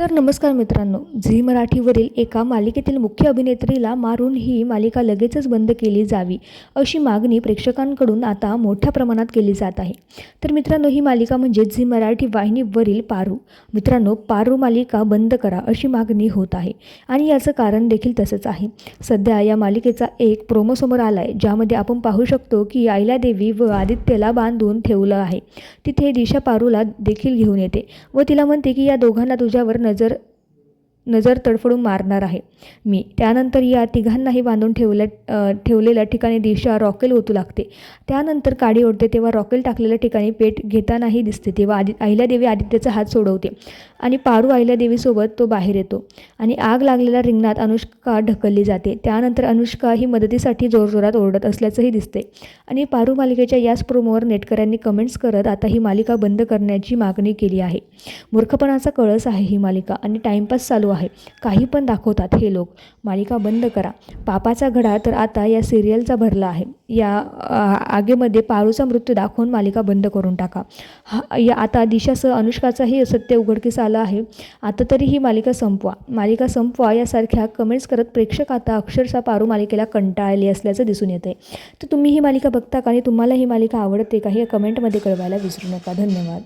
तर नमस्कार मित्रांनो झी मराठीवरील एका मालिकेतील मुख्य अभिनेत्रीला मारून ही मालिका लगेचच बंद केली जावी अशी मागणी प्रेक्षकांकडून आता मोठ्या प्रमाणात केली जात आहे. तर मित्रांनो ही मालिका म्हणजे झी मराठी वाहिनीवरील पारू. मित्रांनो पारू मालिका बंद करा अशी मागणी होत आहे. आणि याचं कारण देखील तसंच आहे. सध्या या मालिकेचा एक प्रोमो समोर आला आहे ज्यामध्ये आपण पाहू शकतो की अहिल्यादेवी व आदित्यला बांधून ठेवलं आहे. तिथे दिशा पारूला देखील घेऊन येते व तिला म्हणते की या दोघांना तुझ्यावर नजर नजर तडफडून मारणार आहे. मी. त्यानंतर या तिघांनाही बांधून ठेवल्या ठेवलेल्या ठिकाणी दिशा रॉकेल ओतू लागते. त्यानंतर काडी ओढते तेव्हा रॉकेल टाकलेल्या ठिकाणी पेट घेतानाही दिसते तेव्हा आदि अहिल्यादेवी आदित्यचा हात सोडवते. आणि पारू अहिल्यादेवीसोबत तो बाहेर येतो. आणि आग लागलेल्या रिंगणात अनुष्का ढकलली जाते. त्यानंतर अनुष्का ही मदतीसाठी जोरजोरात ओरडत असल्याचंही दिसते. आणि पारू मालिकेच्या याच प्रोमोवर नेटकऱ्यांनी कमेंट्स करत आता ही मालिका बंद करण्याची मागणी केली आहे. मूर्खपणाचा कळस आहे ही मालिका आणि टाईमपास चालू आहे. काही पण दाखवतात हे लोक. मालिका बंद करा. पापाचा घडा तर आता या सिरियलचा भरला आहे. या आगेमध्ये आगीमध्ये पारूचा मृत्यू दाखवून मालिका बंद करून टाका. हा या आता दिशासह अनुष्काचाही सत्य उघडकीस आलं आहे. आता तरी ही मालिका संपवा. मालिका संपवा यासारख्या कमेंट्स करत प्रेक्षक आता अक्षरशः पारू मालिकेला कंटाळली असल्याचं दिसून येते आहे तर तुम्ही ही मालिका बघता का आणि तुम्हाला ही मालिका आवडते का हे कमेंटमध्ये कळवायला विसरू नका. धन्यवाद.